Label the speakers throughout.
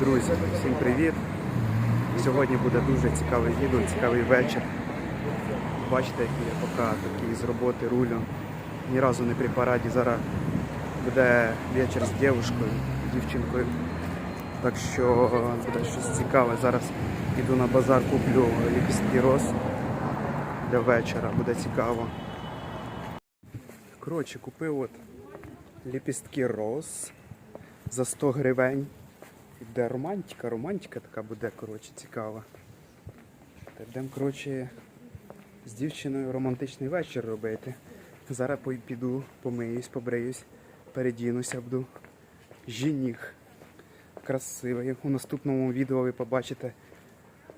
Speaker 1: Друзі, всім привіт! Сьогодні буде дуже цікаве відео, цікавий вечір. Бачите, який я поки такий з роботи рулю. Ні разу не при параді. Зараз буде вечір з дівчинкою, дівчинкою. Так що буде щось цікаве. Зараз йду на базар, куплю ліпістки роз для вечора, буде цікаво. Коротше, купив от ліпістки роз за 100 гривень. Де романтика, романтика така буде, коротше, цікава. Йдемо, коротше, з дівчиною романтичний вечір робити. Зараз піду, помиюсь, побриюсь, передінуся, буду жених. Красивий. У наступному відео ви побачите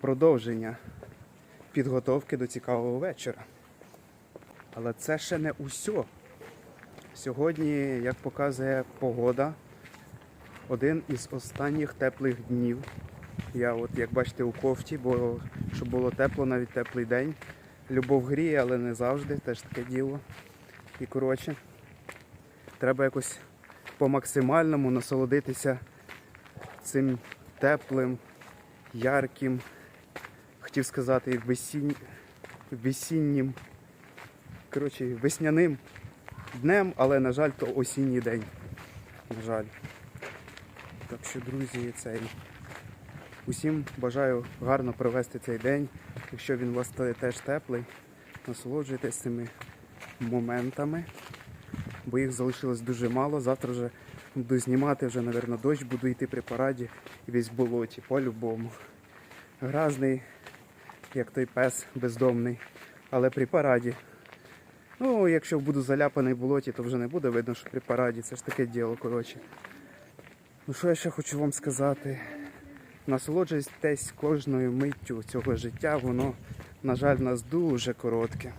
Speaker 1: продовження підготовки до цікавого вечора. Але це ще не усе. Сьогодні, як показує погода, один із останніх теплих днів. Я от, як бачите, у кофті, бо щоб було тепло, навіть теплий день. Любов гріє, але не завжди, теж таке діло. І коротше, треба якось по максимальному насолодитися цим теплим, ярким, хотів сказати, весінь... весіннім, коротше, весняним днем, але, на жаль, то осінній день. На жаль. Так що, друзі, цей. Усім бажаю гарно провести цей день. Якщо він у вас те- теж теплий, насолоджуйтесь цими моментами, бо їх залишилось дуже мало. Завтра вже буду знімати, вже, мабуть, дощ, буду йти при параді і весь в болоті, по-любому. Гразний, як той пес бездомний, але при параді. Ну, якщо буду заляпаний в болоті, то вже не буде видно, що при параді. Це ж таке діло, коротше. Ну що я ще хочу вам сказати? Насолоджуйтесь кожною миттю цього життя, воно, на жаль, у нас дуже коротке.